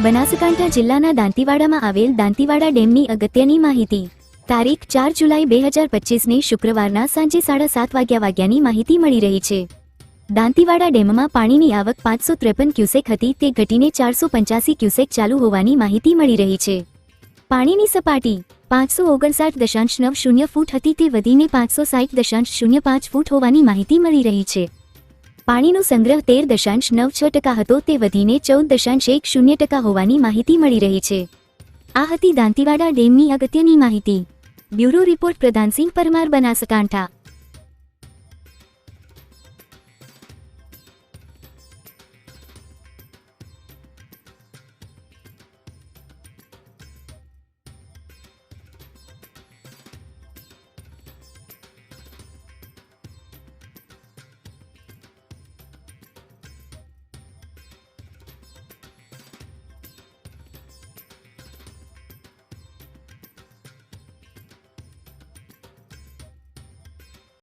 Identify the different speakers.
Speaker 1: બનાસકાંઠા જિલ્લાના દાંતીવાડામાં આવેલ દાંતીવાડા ડેમની અગત્યની માહિતી. તારીખ ચાર જુલાઈ બે હજાર પચીસની શુક્રવારના સાંજે સાડા સાત વાગ્યા વાગ્યાની માહિતી મળી રહી છે. દાંતીવાડા ડેમમાં પાણીની આવક પાંચસો ત્રેપન ક્યુસેક હતી, તે ઘટીને ચારસો પંચ્યાસી ક્યુસેક ચાલુ હોવાની માહિતી મળી રહી છે. પાણીની સપાટી પાંચસો ઓગણસાઠ દશાંશ નવ શૂન્ય ફૂટ હતી, તે વધીને પાંચસો સાઠ દશાંશ શૂન્ય પાંચ ફૂટ હોવાની માહિતી મળી રહી છે. પાણીનો સંગ્રહ તેર દશાંશ નવ છ ટકા હતો તે વધીને ચૌદ દશાંશ એક શૂન્ય ટકા હોવાની માહિતી મળી રહી છે. આ હતી દાંતીવાડા ડેમની અગત્યની માહિતી. Bureau report Pradhansinh Parmar Banaskantha.